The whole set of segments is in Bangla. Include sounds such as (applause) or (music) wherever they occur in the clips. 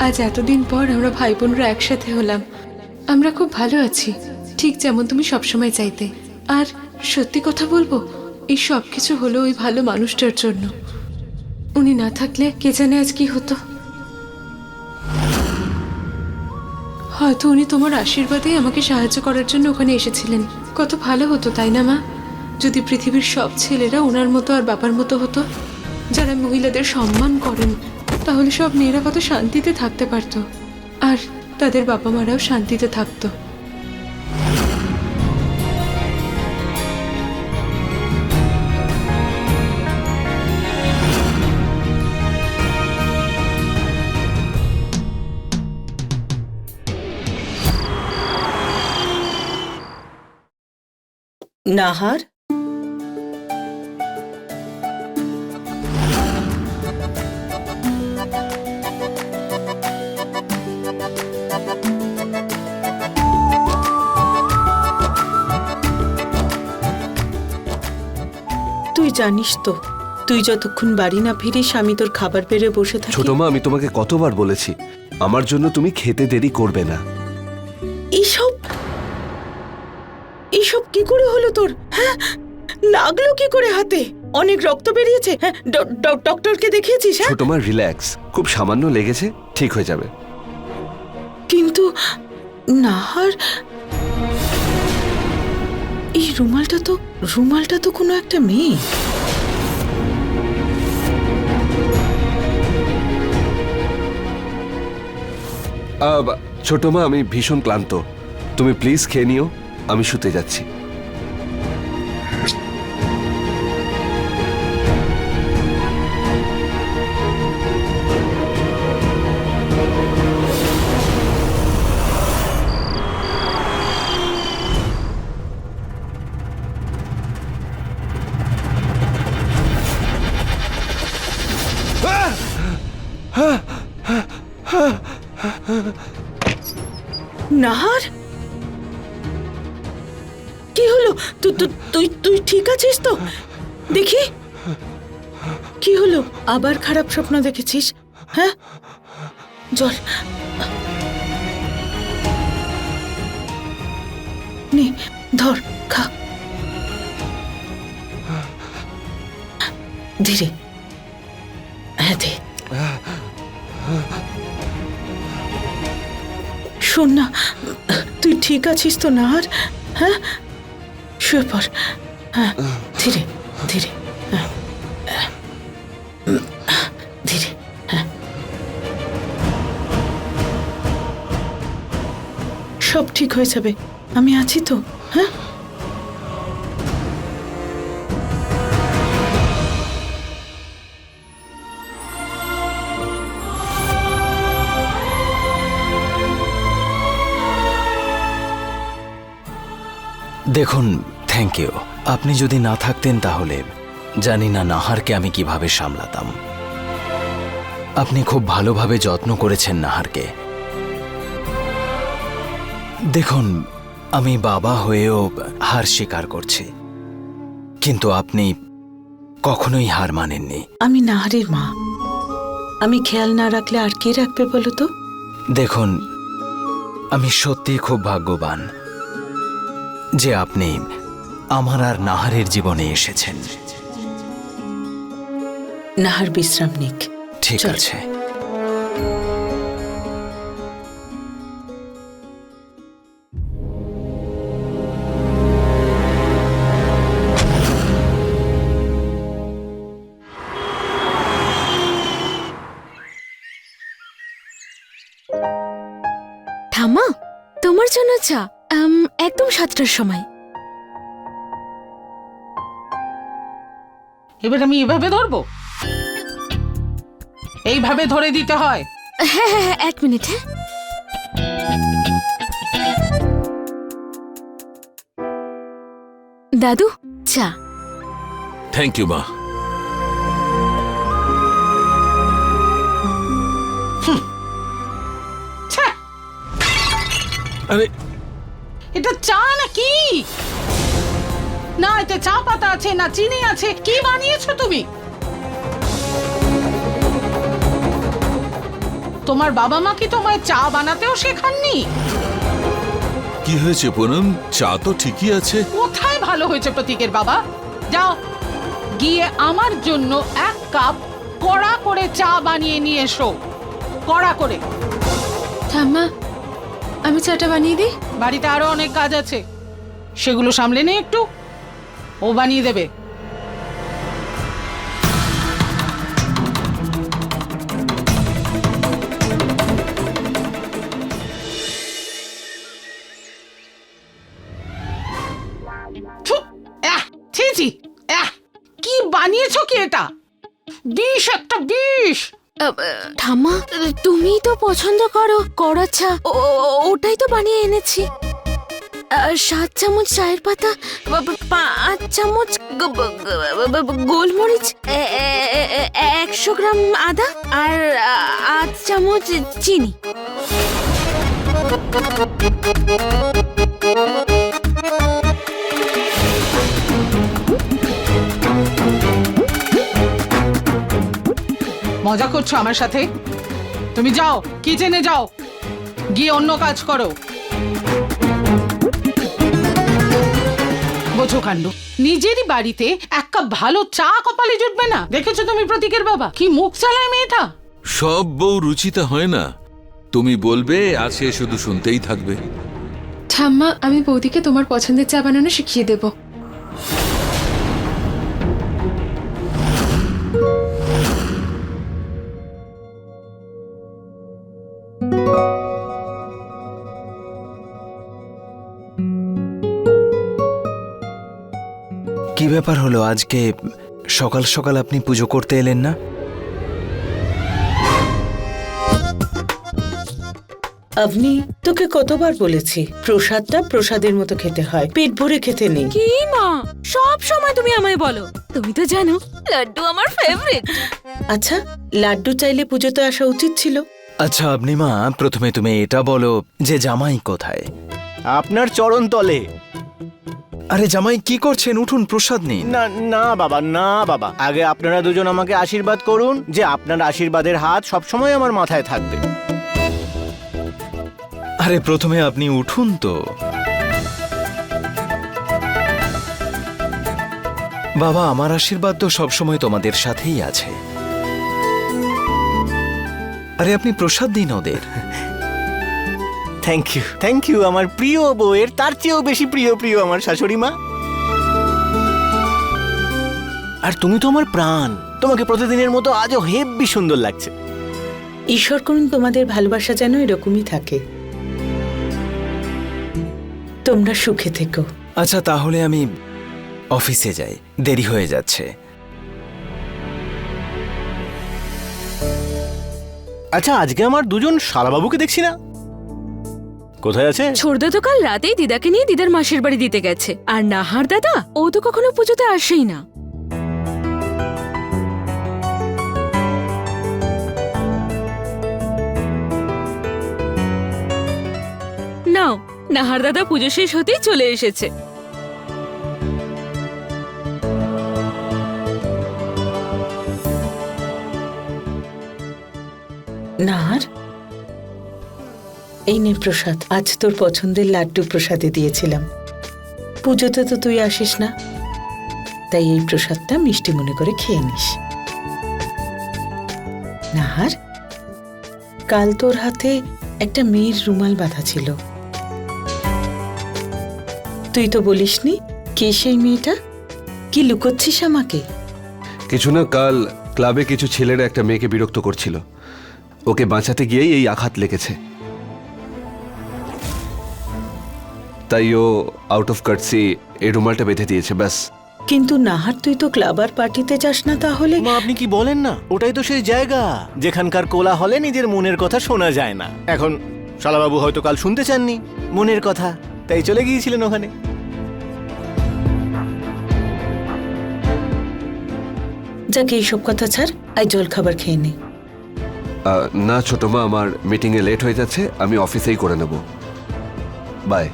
আজ এতদিন পর আমরা ভাই বোনরা একসাথে হলাম। আমরা খুব ভালো আছি। ঠিক যেমন তুমি সবসময় চাইতে। আর সত্যি কথা বলব, এই সব কিছু হলো ওই ভালো মানুষটার জন্য। উনি না থাকলে কে জানে আজ কি হতো? হয়তো উনি তোমার আশীর্বাদেই আমাকে সাহায্য করার জন্য ওখানে এসেছিলেন। কত ভালো হতো, তাই না, মা? যদি পৃথিবীর সব ছেলেরা ওনার মতো আর বাবার মতো হতো, যারা মহিলাদের সম্মান করেন তাহলে সব মেয়েরা কত শান্তিতে থাকতে পারতো। আর তাদের বাবা মারাও শান্তিতে থাকতো। নাহার? জানিস তো তুই যতক্ষণ বাড়ি না ফিরিস আমি তোর খাবার পেরে বসে থাকি। ছোট মা আমি তোমাকে কতবার বলেছি আমার জন্য তুমি খেতে দেরি করবে না। এইসব এইসব কি করে হলো তোর হ্যাঁ? লাগল কি করে হাতে? অনেক রক্ত বেরিয়েছে হ্যাঁ? ডক্টরকে দেখিয়েছিস হ্যাঁ? ছোট মা রিল্যাক্স খুব সামান্য লেগেছে ঠিক হয়ে যাবে। কিন্তু নাহার এই রুমালটা তো রুমালটা তো কোনো একটা মেয়ে। ছোট মা, আমি ভীষণ ক্লান্ত। তুমি প্লিজ খেয়ে নিও, আমি শুতে যাচ্ছি। নাহার? কি হলো? তুই, তুই- ঠিক আছিস তো? দেখি। কি হলো? আবার খারাপ স্বপ্ন দেখেছিস? হ্যাঁ? জল। নে, ধর, খা। ধীরে। হ্যাঁ দে। শোন না তুই ঠিক আছিস তো না আর হ্যাঁ? শুয়ে পর হ্যাঁ ধীরে ধীরে হ্যাঁ, ধীরে হ্যাঁ। সব ঠিক হয়ে যাবে। আমি আছি তো হ্যাঁ? দেখুন থ্যাংক ইউ আপনি যদি না থাকতেন তাহলে জানি না নাহারকে আমি কীভাবে সামলাতাম। আপনি খুব ভালোভাবে যত্ন করেছেন নাহারকে। দেখুন আমি বাবা হয়েও হার স্বীকার করছি। কিন্তু আপনি কখনোই হার মানেননি। আমি নাহারের মা। আমি খেয়াল না রাখলে আর কে রাখবে বলো তো? দেখুন আমি সত্যি খুব ভাগ্যবান। যে আপনি আমার আর নাহারের জীবনে এসেছেন। নাহার বিশ্রাম নিক। ঠিক আছে। ঠাম্মা তোমার জন্য চা। একদম সাতটার সময়। এবার আমি এভাবে ধরবো? এইভাবে ধরে দিতে হয়। হ্যাঁ হ্যাঁ হ্যাঁ এক মিনিট হ্যাঁ। দাদু চা। থ্যাংক ইউ মা। আরে এটা চা নাকি? না এতে চা পাতা আছে না চিনি আছে। কি বানিয়েছো তুমি? তোমার বাবা মা কি তোমায় চা বানাতেও শেখাননি? কি হয়েছে পুনম? চা তো ঠিকই আছে। কোথায় ভালো হয়েছে প্রতীকের বাবা? যাও গিয়ে আমার জন্য এক কাপ কড়া করে চা বানিয়ে নিয়ে এসো। কড়া করে। ঠাম্মা আমি চাটা বানিয়ে দিই? বাড়িতে আরও অনেক কাজ আছে। সেগুলো সামলে নে একটু। ও বানিয়ে দেবে। কি বানিয়েছো কি এটা? বিষ একটা বিষ ঠাম্মা তুমি তো পছন্দ করো করাচ্ছা ওটাই তো বানিয়ে এনেছি। সাত চামচ চায়ের পাতা পাঁচ চামচ গোলমরিচ একশো গ্রাম আদা আর আধ চামচ চিনি। মজা করছ আমার সাথে? তুমি যাও কিচেনে যাও। গিয়ে অন্য কাজ করো। বোঝো কাণ্ড নিজেরই বাড়িতে এক কাপ ভালো চা কপালে জুটবে না? দেখেছ তুমি প্রতীকের বাবা? কি মুখ চালায় মেয়েটা? সব বউ রুচিতা হয় না। তুমি বলবে আর সে শুধু শুনতেই থাকবে। ঠাম্মা আমি বৌদিকে তোমার পছন্দের চা বানানো শিখিয়ে দেবো। কি ব্যাপার হলো? আজকে সকাল সকাল আপনি পুজো করতে এলেন না? আপনি তোকে কতবার বলেছি প্রসাদটা প্রসাদের মতো খেতে হয় পেট ভরে খেতে নেই। কি মা? সব সময় তুমি আমায় বলো। তুমি তো জানো লাড্ডু আমার ফেভারিট আচ্ছা লাড্ডু চাইলে পুজোতে আসা উচিত ছিল। আচ্ছা আপনি মা প্রথমে তুমি এটা বলো যে জামাই কোথায়? আপনার চরণ তলে। আরে জামাই কি করছেন? উঠুন প্রসাদ নিন। না না বাবা না বাবা। আগে আপনারা দুজন আমাকে আশীর্বাদ করুন যে আপনার আশীর্বাদের হাত সবসময় আমার মাথায় থাকবে। আরে প্রথমে আপনি উঠুন তো। বাবা আমার আশীর্বাদ তো সবসময় তোমাদের সাথেই আছে। আরে আপনি প্রসাদ দিন ওদের। থ্যাংক ইউ থ্যাংক ইউ আমার প্রিয় বউয়ের তার চেয়েও বেশি প্রিয় প্রিয় আমার শাশুড়ি মা। আর তুমি তো আমার প্রাণ। তোমাকে প্রতিদিনের মতো আজও হেব্বি সুন্দর লাগছে। ঈশ্বর করুন তোমাদের ভালোবাসা যেন এরকমই থাকে। তোমরা সুখে থেকো। আচ্ছা তাহলে আমি অফিসে যাই। দেরি হয়ে যাচ্ছে। আচ্ছা আজকে আমার দুজন শালাবাবুকে দেখছি না? কোথায় আছে? ছোড়দা তো কাল রাতেই দিদাকে নিয়ে দিদার মাসির বাড়ি দিতে গেছে। আর নাহার দাদা ও তো কখনো পুজোতে আসেই না। নাও নাহার দাদা পুজো শেষ হতেই চলে এসেছে। নাহার এই নে প্রসাদ, আজ তোর পছন্দের লাড্ডু প্রসাদে দিয়েছিলাম। পুজোতে তো তুই আসিস না। তাই এই প্রসাদটা মিষ্টি মনে করে খেয়ে নিস। নাহার, কাল তোর হাতে একটা মেয়ের রুমাল বাঁধা ছিল। তুই তো বলিসনি, কে সেই মেয়েটা? কি লুকোচ্ছিস আমাকে? কিছু না, কাল ক্লাবে কিছু ছেলেরা একটা মেয়েকে বিরক্ত করছিল। ওকে বাঁচাতে গিয়েই এই আঘাত লেগেছে। তাই ও আউট অফ কার্টসি এই রুমালটা বেঁধে দিয়েছে ব্যাস। কিন্তু নাহার তুই তো ক্লাবার পার্টিতে যাস না তাহলে? মা আপনি কি বলেন না? ওটাই তো সেই জায়গা। যেখানকার কোলা হলে নিজের মনের কথা শোনা যায় না। এখন শালাবাবু হয়তো কাল শুনতে চাননি। মনের কথা। তাই চলে গিয়েছিলেন ওখানে। যাকে এইসব কথা ছাড় আই জল খাবার খেয়ে নে। না ছোট মা আমার মিটিংয়ে লেট হয়ে যাচ্ছে আমি অফিসেই করে নেব। বাই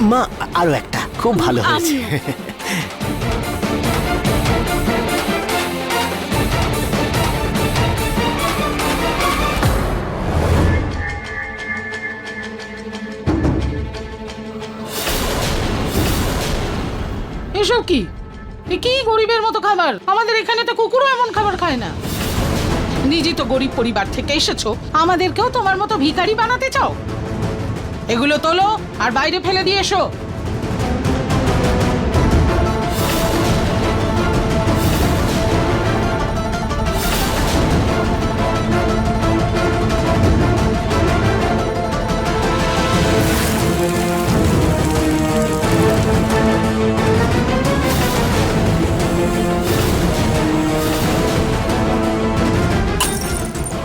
মা আরও একটা। খুব ভালো হয়েছে। এসব কি? এ কি গরিবের মতো খাবার? আমাদের এখানে তো কুকুরও এমন খাবার খায় না। নিজে তো গরিব পরিবার থেকে এসেছ। আমাদেরকেও তোমার মতো ভিখারি বানাতে চাও? এগুলো তোলো আর বাইরে ফেলে দিয়ে এসো।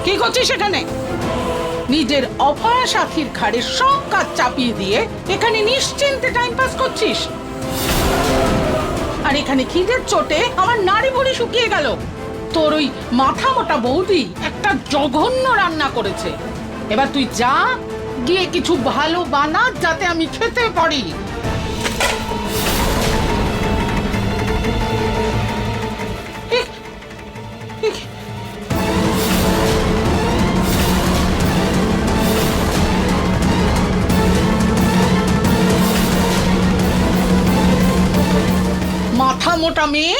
কি করছিস এখানে নিজের অপয়া সাথীর খাড়ে সব কাজ চাপিয়ে দিয়ে এখানে নিশ্চিন্তে টাইম পাস করছিস। আর এখানে খিদের চোটে আমার নাড়ি ভুড়ি শুকিয়ে গেল। তোর ওই মাথা মোটা বৌদি একটা জঘন্য রান্না করেছে। এবার তুই যা, গিয়ে কিছু ভালো বানা যাতে আমি খেতে পারি। মোটা মেয়ে?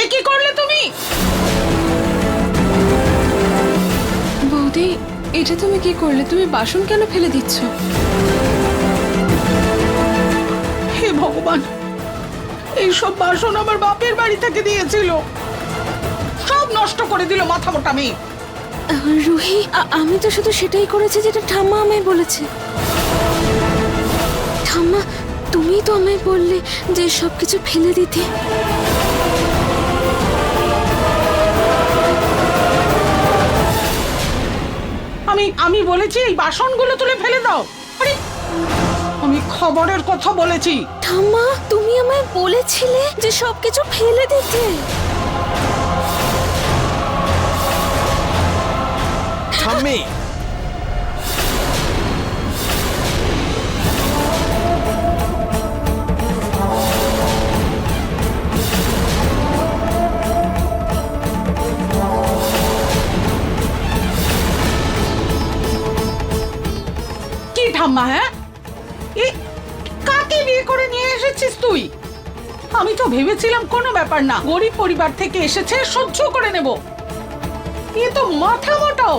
এ কি করলে তুমি? বৌদি এটা তুমি কি করলে? তুমি বাসন কেন ফেলে দিচ্ছ? হে ভগবান এইসব বাসন আমার বাপের বাড়ি থেকে দিয়েছিল। সব নষ্ট করে দিল মাথা মোটা মেয়ে। রুহি আমি তো শুধু সেটাই করেছি যেটা ঠাম্মা আমায় বলেছে। ঠাম্মা তুমি তো আমায় বললে যে সব কিছু ফেলে দিতে। আমি আমি বলেছি এই বাসনগুলো তুলে ফেলে দাও। আরে আমি খবরের কথা বলেছি। ঠাম্মা তুমি আমায় বলেছিলে যে সব কিছু ফেলে দিতে। ঠাম্মি ঠাম্মা হ্যাঁ? এ, কাকে বিয়ে করে নিয়ে এসেছিস তুই? আমি তো ভেবেছিলাম কোনো ব্যাপার না, গরিব পরিবার থেকে এসেছে, সহ্য করে নেব। এ তো মাথা মোটাও।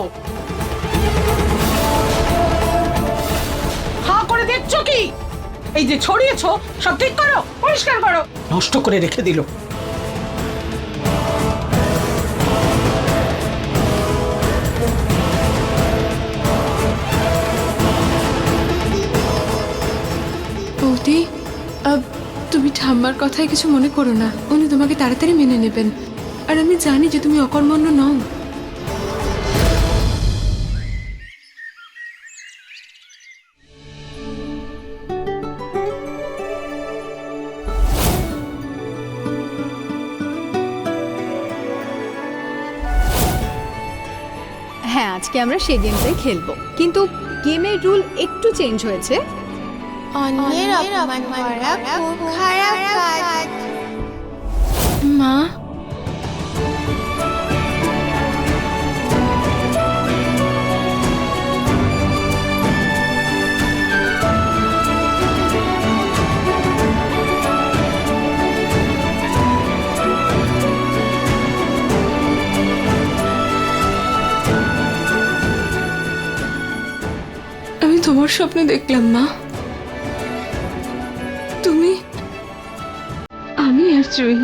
হা করে দেখছ কি? এই যে ছড়িয়েছো, সব ঠিক করো, পরিষ্কার করো। নষ্ট করে রেখে দিল। বৌদি তুমি ঠাম্মার কথায় কিছু মনে করো না। উনি তোমাকে তাড়াতাড়ি মেনে নেবেন। আর আমি জানি যে তুমি অকর্মণ্য নও। হ্যাঁ আজকে আমরা সেই গেমটাই খেলব। কিন্তু গেমের রুল একটু চেঞ্জ হয়েছে। অন্যের অপমান করা খুব খারাপ কাজ। মা? আমি তোমার স্বপ্নে দেখলাম মা। আমি আর জয়ী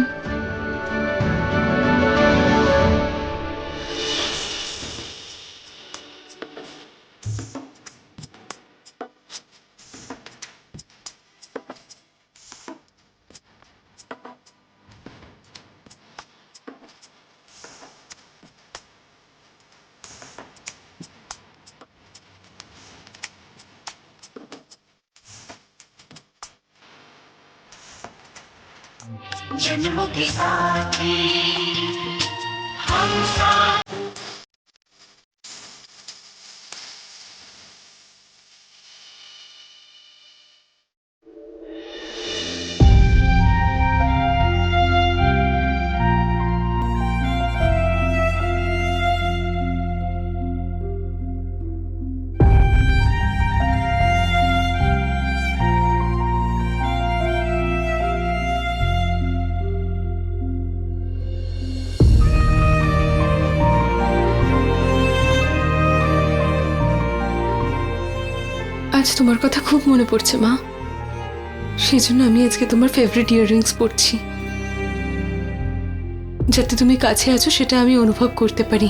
তোমার কথা খুব মনে পড়ছে, মা। সেই জন্য আমি আজকে তোমার ফেভারিট ইয়াররিংস পরছি। যাতে তুমি কাছে আছো, সেটা আমি অনুভব করতে পারি।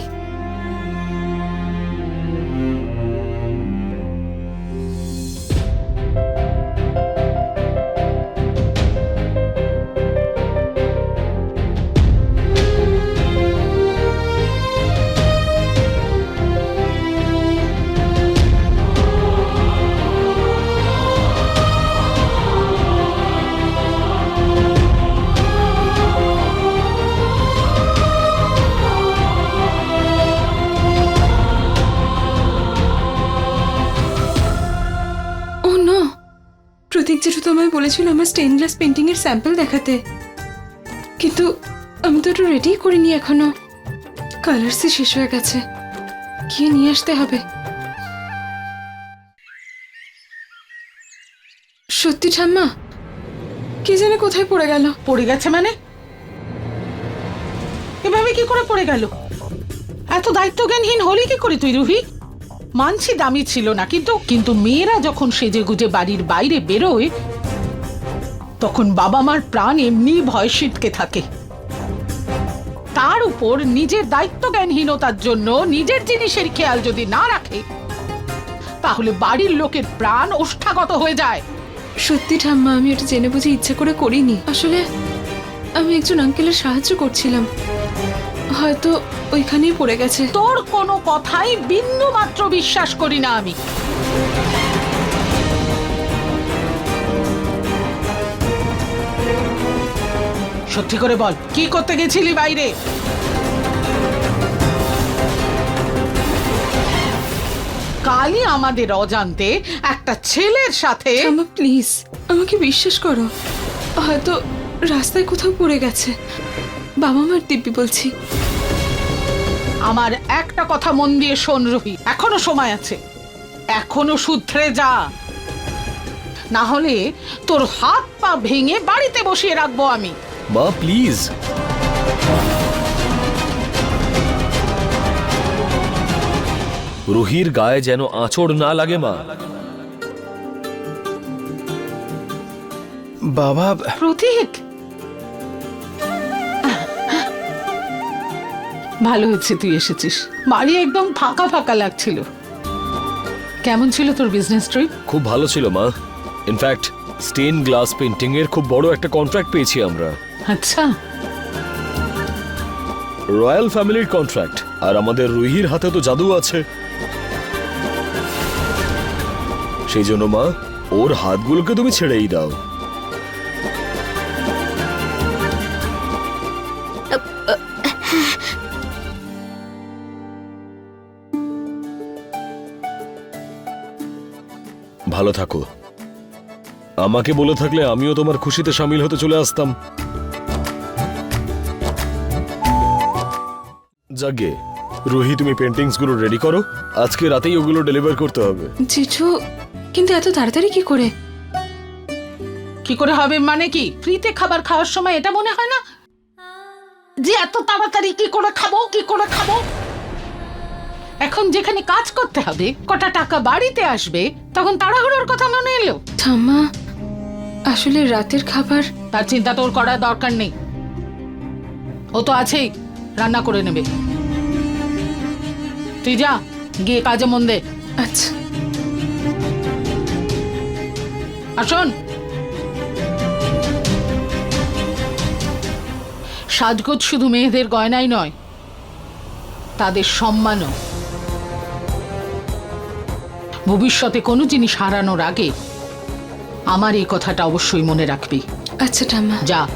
বলেছিল আমার স্টেন গ্লাস পেন্টিং এর স্যাম্পল দেখাতে। কিন্তু আমি তো একটু রেডি করিনি এখনও। কালার্সই শেষ হয়ে গেছে। গিয়ে নিয়ে আসতে হবে। সত্যি ঠাম্মা, কে জানে কোথায় পড়ে গেল? পড়ে গেছে মানে? এভাবে কি করে পড়ে গেল? এত দায়িত্বজ্ঞানহীন হলি কি করে তুই, রুহি? মানছি দামি ছিল না, কিন্তু কিন্তু মেয়েরা যখন সেজে গুজে বাড়ির বাইরে বেরোয় তখন বাবা মার প্রাণ এমনি ভয় শীতকে থাকে। তার উপর নিজের দায়িত্ব জ্ঞানহীনতার জন্য নিজের জিনিসের খেয়াল যদি না রাখে তাহলে বাড়ির লোকের প্রাণ ওষ্ঠাগত হয়ে যায়। সত্যি ঠাম্মা আমি এটা জেনে বুঝে ইচ্ছে করে করিনি। আসলে আমি একজন আঙ্কেলের সাহায্য করছিলাম। হয়তো ওইখানেই পড়ে গেছে। তোর কোনো কথাই বিন্দু মাত্র বিশ্বাস করি না আমি। সত্যি করে বল কি করতে গেছিলি বাইরে? কালই আমাদের অজান্তে একটা ছেলের সাথে প্লিজ আমাকে বিশ্বাস করো। হয়তো রাস্তায় কোথাও পড়ে গেছে। বাবা মার দিব্যি বলছি। আমার একটা কথা মন দিয়ে শোন রুহি এখনও সময় আছে। এখনও সূত্রে যা। না হলে তোর হাত পা ভেঙে বাড়িতে বসিয়ে রাখব আমি। মা প্লিজ। রুহির গায়ে যেন আঁচড় না লাগে মা। বাবা। প্রতীক। ভালো হচ্ছে তুই এসেছিস। বাড়ি একদম ফাঁকা ফাঁকা লাগছিল। কেমন ছিল তোর বিজনেস ট্রিপ খুব ভালো ছিল মা। ইনফ্যাক্ট স্টেন গ্লাস পেন্টিং এর খুব বড় একটা কন্ট্রাক্ট পেয়েছি আমরা। আচ্ছা। রয়্যাল ফ্যামিলির কন্ট্রাক্ট, আর আমাদের রুহির হাতে তো জাদু আছে। সেই জন্য মা, ওর হাতগুলোকে তুমি ছেড়েই দাও। ভালো থাকো। আমাকে বলে থাকলে আমিও তোমার খুশিতে সামিল হতে চলে আসতাম। যাগে রুহি তুমি পেন্টিংসগুলো রেডি করো। আজকে রাতেই ওগুলো ডেলিভার করতে হবে। জেঠু কিন্তু এত তাড়াতাড়ি কি করে? কি করে হবে মানে কি? ফ্রিতে খাবার খাওয়ার সময় এটা মনে হয় না? যে এত তাড়াতাড়ি কি করে খাব কি করে খাব? এখন যেখানে কাজ করতে হবে কটা টাকা বাড়িতে আসবে তখন তাড়াহুড়োর কথা মনে এলো। ঠাম্মা আসলে রাতের খাবার তার চিন্তা তোর করার দরকার নেই। ও তো আছেই রান্না করে নেবে। তুই যা গিয়ে কাজে মন দে। আচ্ছা। আর শোন। সাজগোজ শুধু মেয়েদের গয়নাই নয় তাদের সম্মানও। ভবিষ্যতে কোনো জিনিস হারানোর আগে আমার এই কথাটা অবশ্যই মনে রাখবি। আচ্ছা ঠাম্মা। যা।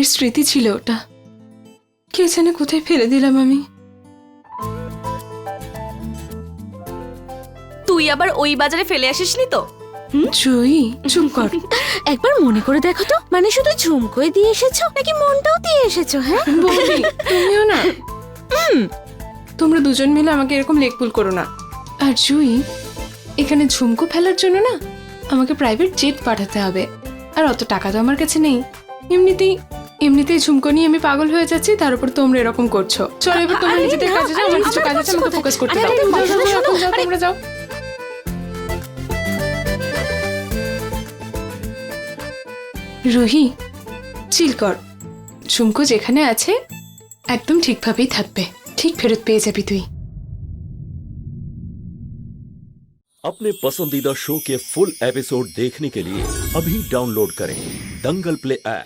মায়ের স্মৃতি ছিল ওটা। কে জানে কোথায় ফেলে দিলাম আমি। তুই আবার ওই বাজারে ফেলে আসিসনি তো? চুপ কর। (laughs) একবার মনে করে দেখো তো। মানে শুধু ঝুমকোই দিয়ে এসেছ নাকি মনটাও দিয়ে এসেছ হ্যাঁ? বৌদি তুমিও না? তোমরা দুজন মিলে আমাকে এরকম লেকপুল করো না। আর জুই এখানে ঝুমকো ফেলার জন্য না আমাকে প্রাইভেট জেট পাঠাতে হবে। আর অত টাকা তো আমার কাছে নেই। এমনিতেই এমনিতেই ঝুমকো নিয়ে আমি পাগল হয়ে যাচ্ছি তার উপর তোমরা এরকম করছো চলো এবার তোমরা আরে নিজেদের না, কাজে যাও আরে আমার কিছু আমরা কাজ আছে আমাকে করছি ফোকাস করতে কোথায়? দাও আরে, যাও, আরে, যাও, শোনো, যাও, যাও, আরে- তোমরা যাও রুহি চিল কর ঝুমকো যেখানে আছে একদম ঠিকভাবেই থাকবে ঠিক ফেরত পেয়ে যাবি তুই अपने पसंदीदा शो के फुल एपिसोड देखने के लिए अभी डाउनलोड करें दंगल प्ले ऐप